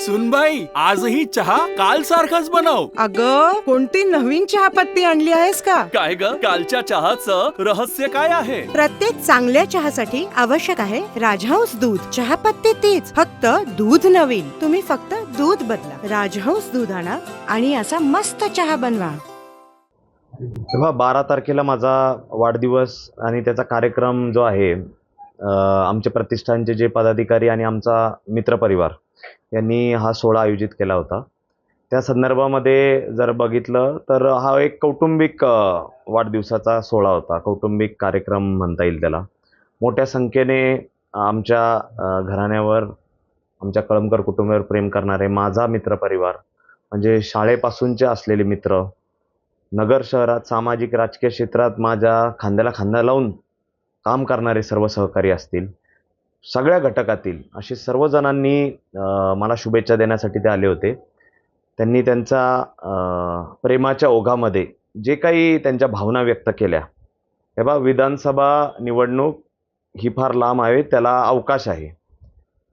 सुनबाई आजही चहा काल सारखाच बनव. अग कोणती नवीन चहापत्ती आणली आहेस का? काय ग? कालच्या चहाचं रहस्य काय आहे? प्रत्येक चांगल्या चहासाठी आवश्यक आहे राजहंस दूध. चहापत्ती तीच फक्त दूध नवीन. तुम्ही फक्त दूध बदला. राजहंस दूध आणा आणि असा मस्त चहा बनवा. तेव्हा बारा तारखेला माझा वाढदिवस आणि त्याचा कार्यक्रम जो आहे आमचे प्रतिष्ठानचे जे पदाधिकारी आणि आमचा मित्रपरिवार यांनी हा सोहळा आयोजित केला होता. त्या संदर्भामध्ये जर बघितलं तर हा एक कौटुंबिक वाढदिवसाचा सोहळा होता. कौटुंबिक कार्यक्रम म्हणता येईल त्याला. मोठ्या संख्येने आमच्या घराण्यावर आमच्या कळमकर कुटुंबावर प्रेम करणारे माझा मित्रपरिवार म्हणजे शाळेपासूनचे असलेले मित्र नगर शहरात सामाजिक राजकीय क्षेत्रात माझ्या खांद्याला खांदा लावून काम करणारे सर्व सहकारी असतील सगळ्या घटकातील असे सर्वजणांनी मला शुभेच्छा देण्यासाठी ते आले होते. त्यांनी त्यांचा प्रेमाच्या ओघामध्ये जे काही त्यांच्या भावना व्यक्त केल्या. हे बा विधानसभा निवडणूक ही फार लांब आहे त्याला अवकाश आहे.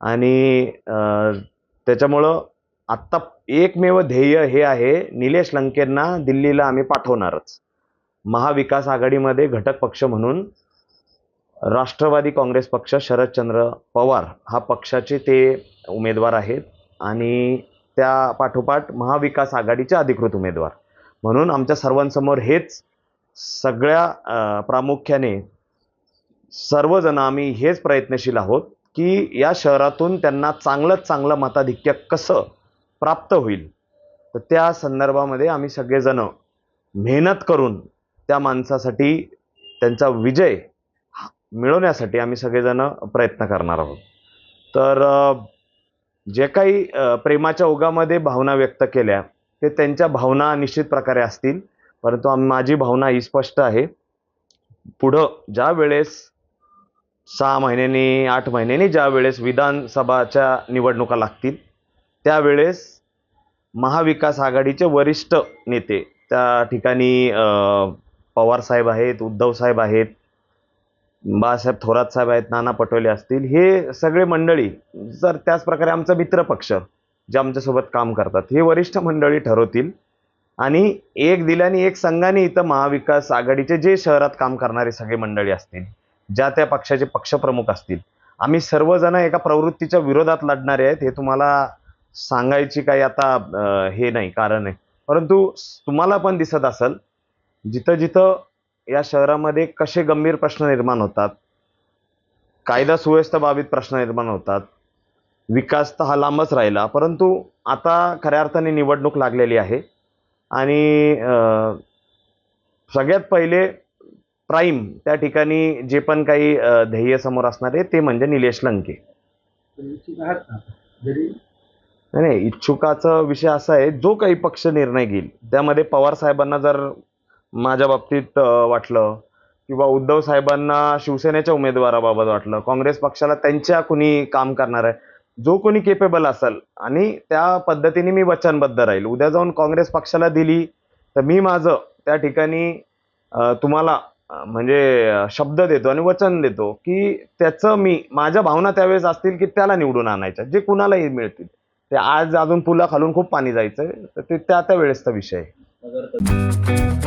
आणि त्याच्यामुळं आत्ता एकमेव ध्येय हे आहे निलेश लंकेंना दिल्लीला आम्ही पाठवणारच. महाविकास आघाडीमध्ये घटक पक्ष म्हणून राष्ट्रवादी काँग्रेस पक्ष शरदचंद्र पवार हा पक्षाचे ते उमेदवार आहेत आणि त्या पाठोपाठ महाविकास आघाडीचे अधिकृत उमेदवार. म्हणून आमच्या सर्वांसमोर हेच सगळ्या प्रामुख्याने सर्वजण आम्ही हेच प्रयत्नशील आहोत की या शहरातून त्यांना चांगलंच चांगलं मताधिक्य कसं प्राप्त होईल. तर त्या संदर्भामध्ये आम्ही सगळेजण मेहनत करून त्या माणसासाठी त्यांचा विजय मिळवण्यासाठी आम्ही सगळेजण प्रयत्न करणार आहोत. तर जे काही प्रेमाच्या ओघामध्ये भावना व्यक्त केल्या ते त्यांच्या भावना निश्चित प्रकारे असतील. परंतु माझी भावना ही स्पष्ट आहे. पुढं ज्या वेळेस सहा महिन्यांनी आठ महिन्यांनी ज्या वेळेस विधानसभाच्या निवडणुका लागतील त्यावेळेस महाविकास आघाडीचे वरिष्ठ नेते त्या ठिकाणी पवार पवारसाहेब आहेत उद्धवसाहेब आहेत बाळासाहेब थोरात साहेब आहेत नाना पटोले असतील हे सगळे मंडळी जर त्याचप्रकारे आमचा मित्रपक्ष जे आमच्यासोबत काम करतात हे वरिष्ठ मंडळी ठरवतील. आणि एक दिल्याने एक संघाने इथं महाविकास आघाडीचे जे शहरात काम करणारे सगळे मंडळी असतील ज्या त्या पक्षाचे पक्षप्रमुख असतील आम्ही सर्वजण एका प्रवृत्तीच्या विरोधात लढणारे आहेत हे तुम्हाला सांगायची काही आता हे नाही कारण आहे परंतु तुम्हाला पण दिसत असेल जिथं जिथं या शहरामध्ये कसे गंभीर प्रश्न निर्माण होतात? कायदा सुव्यवस्था बाबीत प्रश्न निर्माण होतात. विकास तर हा लांबच राहिला परंतु आता खऱ्या अर्थाने निवडणूक लागलेली आहे. आणि सगळ्यात पहिले प्राईम त्या ठिकाणी जे पण काही ध्येय समोर असणार आहे ते म्हणजे निलेश लंके. नाही नाही इच्छुकाचा विषय असा आहे जो काही पक्ष निर्णय घेईल त्यामध्ये पवार साहेबांना जर माझ्या बाबतीत वाटलं किंवा उद्धव साहेबांना शिवसेनेच्या उमेदवाराबाबत वाटलं. काँग्रेस पक्षाला त्यांच्या कुणी काम करणार आहे जो कोणी केपेबल असेल. आणि त्या पद्धतीने मी वचनबद्ध राहील. उद्या जाऊन काँग्रेस पक्षाला दिली तर मी माझं त्या ठिकाणी तुम्हाला म्हणजे शब्द देतो आणि वचन देतो की त्याचं मी माझ्या भावना त्यावेळेस असतील की त्याला निवडून आणायच्या. जे कुणालाही मिळतील. ते आज अजून पुला खालून खूप पाणी जायचंय. तर ते त्या त्या वेळेसचा विषय आहे.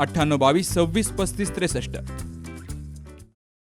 अठ्ठ्याण्णव बावीस सव्वीस पस्तीस त्रेसष्ट.